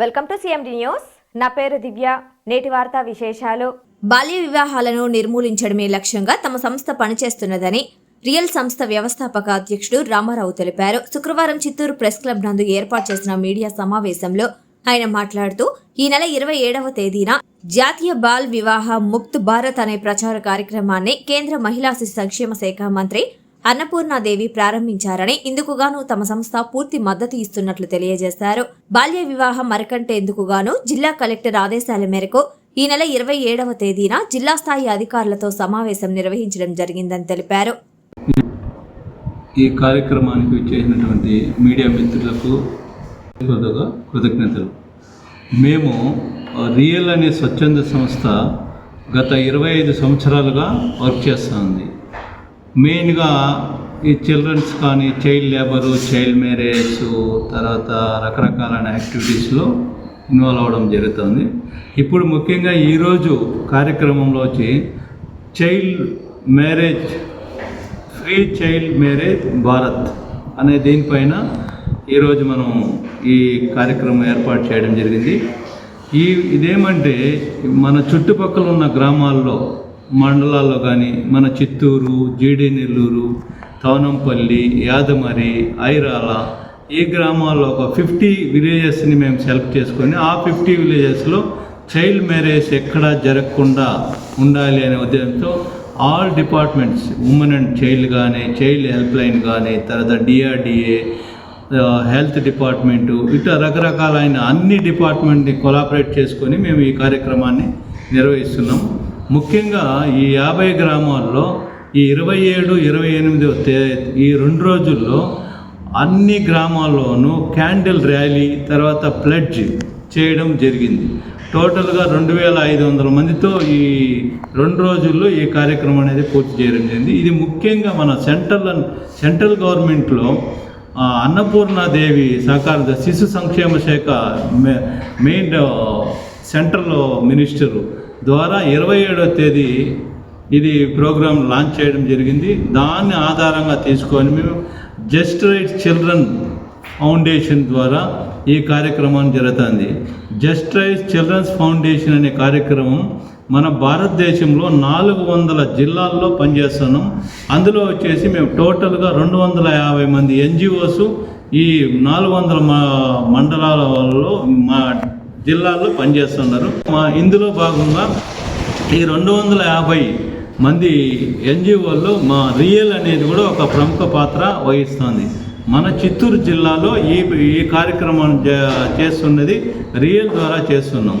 Welcome to CMD news నా పేరు దివ్య. నేటి వార్తా విశేషాలు. బాల్య వివాహాలను నిర్మూలించడమే లక్ష్యంగా తమ సంస్థ పనిచేస్తున్నదని రియల్ సంస్థ వ్యవస్థాపక అధ్యక్షుడు రామారావు తెలిపారు. శుక్రవారం చిత్తూరు ప్రెస్ క్లబ్ నందు ఏర్పాటు చేసిన మీడియా సమావేశంలో ఆయన మాట్లాడుతూ ఈ నెల ఇరవై ఏడవ తేదీన జాతీయ బాల్ వివాహ ముక్త్ భారత్ అనే ప్రచార కార్యక్రమాన్ని కేంద్ర మహిళా శిశు సంక్షేమ శాఖ మంత్రి అన్నపూర్ణాదేవి ప్రారంభించారని ఇందుకుగాను తమ సంస్థ పూర్తి మద్దతు ఇస్తున్నట్లు తెలియజేశారు. బాల్య వివాహం మరికంటేందుకుగాను జిల్లా కలెక్టర్ ఆదేశాల మేరకు ఈ నెల ఇరవై ఏడవ తేదీన జిల్లా స్థాయి అధికారులతో సమావేశం నిర్వహించడం జరిగిందని తెలిపారు. ఈ కార్యక్రమానికి చేసినటువంటి మీడియా మిత్రులకు కృతజ్ఞతలు. మేము రియల్ అనే స్వచ్ఛంద సంస్థ గత ఇరవై ఐదు సంవత్సరాలుగా వర్క్ చేస్తుంది మెయిన్గా ఈ చిల్డ్రన్స్ కానీ చైల్డ్ లేబరు చైల్డ్ మ్యారేజ్ తర్వాత రకరకాలైన యాక్టివిటీస్లో ఇన్వాల్వ్ అవ్వడం జరుగుతుంది. ఇప్పుడు ముఖ్యంగా ఈరోజు కార్యక్రమంలో వచ్చి child marriage free child marriage Bharat అనే దీనిపైన ఈరోజు మనం ఈ కార్యక్రమం ఏర్పాటు చేయడం జరిగింది. ఈ ఇదేమంటే మన చుట్టుపక్కల ఉన్న గ్రామాల్లో మండలాల్లో కానీ మన చిత్తూరు జీడి నెల్లూరు తవనంపల్లి యాదమరి ఐరాల ఈ గ్రామాల్లో ఒక ఫిఫ్టీ విలేజెస్ని మేము సెలెక్ట్ చేసుకొని ఆ ఫిఫ్టీ విలేజెస్లో చైల్డ్ మ్యారేజ్ ఎక్కడా జరగకుండా ఉండాలి అనే ఉద్దేశంతో all departments women and child కానీ చైల్డ్ హెల్ప్ లైన్ కానీ తర్వాత డిఆర్డిఏ హెల్త్ డిపార్ట్మెంటు ఇట్లా రకరకాలైన అన్ని డిపార్ట్మెంట్ని కొలాపరేట్ చేసుకొని మేము ఈ కార్యక్రమాన్ని నిర్వహిస్తున్నాం. ముఖ్యంగా ఈ యాభై గ్రామాల్లో ఈ ఇరవై ఏడు ఇరవై ఎనిమిదో తే ఈ రెండు రోజుల్లో అన్ని గ్రామాల్లోనూ క్యాండిల్ ర్యాలీ తర్వాత ప్లడ్జ్ చేయడం జరిగింది. టోటల్గా రెండు వేల ఐదు వందల మందితో ఈ రెండు రోజుల్లో ఈ కార్యక్రమం అనేది పూర్తి చేయడం జరిగింది. ఇది ముఖ్యంగా మన సెంట్రల్ సెంట్రల్ గవర్నమెంట్లో అన్నపూర్ణాదేవి సహకార శిశు సంక్షేమ శాఖ మెయిన్ సెంట్రల్ మినిస్టరు ద్వారా ఇరవై ఏడవ తేదీ ఇది ప్రోగ్రాం లాంచ్ చేయడం జరిగింది. దాన్ని ఆధారంగా తీసుకొని మేము జస్ట్ రైట్ చిల్డ్రన్ ఫౌండేషన్ ద్వారా ఈ కార్యక్రమం జరుగుతుంది. జస్ట్ రైట్ చిల్డ్రన్స్ ఫౌండేషన్ అనే కార్యక్రమం మన భారతదేశంలో నాలుగు వందల జిల్లాల్లో పనిచేస్తున్నాం. అందులో వచ్చేసి మేము టోటల్గా రెండు వందల యాభై మంది ఎన్జిఓస్ ఈ నాలుగు వందల మా- మండలాలలో మా జిల్లాల్లో పనిచేస్తున్నారు. మా ఇందులో భాగంగా ఈ రెండు వందల యాభై మంది ఎన్జిఓల్లో మా రియల్ అనేది కూడా ఒక ప్రముఖ పాత్ర వహిస్తుంది. మన చిత్తూరు జిల్లాలో ఈ ఈ కార్యక్రమం చేస్తున్నది రియల్ ద్వారా చేస్తున్నాం.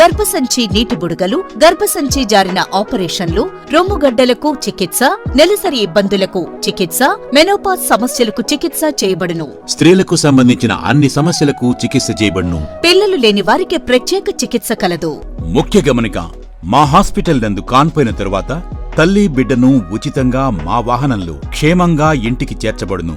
గర్భసంచి నీటి బుడగలు గర్భసంచి జారిన ఆపరేషన్లు రొమ్ముగడ్డలకు చికిత్స నెలసరి ఇబ్బందులకు చికిత్స మెనోపాజ్ సమస్యలకు చికిత్స చేయబడును. స్త్రీలకు సంబంధించిన అన్ని సమస్యలకు చికిత్స చేయబడును. పిల్లలు లేని వారికి ప్రత్యేక చికిత్స కలదు. ముఖ్య గమనిక మా హాస్పిటల్ నందు కాన్పోయిన తరువాత తల్లి బిడ్డను ఉచితంగా మా వాహనంలో క్షేమంగా ఇంటికి చేర్చబడును.